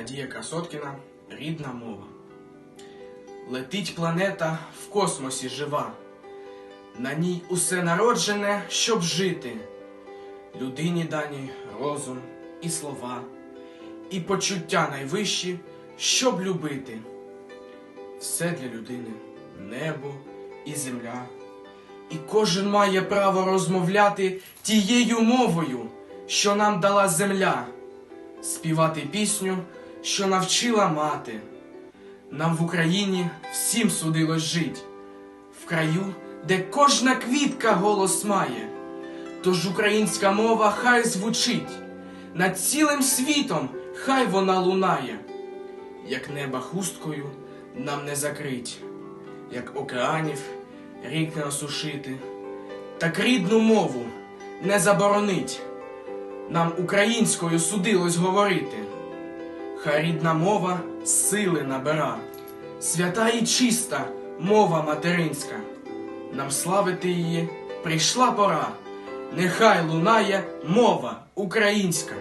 Надія Красоткіна Рідна мова. Летить планета в космосі жива. На ній усе народжене, щоб жити. Людині дані розум і слова, і почуття найвищі, щоб любити. Все для людини небо і земля. І кожен має право розмовляти тією мовою, що нам дала земля, співати пісню, що навчила мати. Нам в Україні всім судилось жить, в краю, де кожна квітка голос має. Тож українська мова хай звучить, над цілим світом хай вона лунає, як неба хусткою нам не закрить, як океанів рік не осушити, так рідну мову не заборонить. Нам українською судилось говорити. Хай рідна мова сили набира, свята і чиста мова материнська. Нам славити її прийшла пора. Нехай лунає мова українська.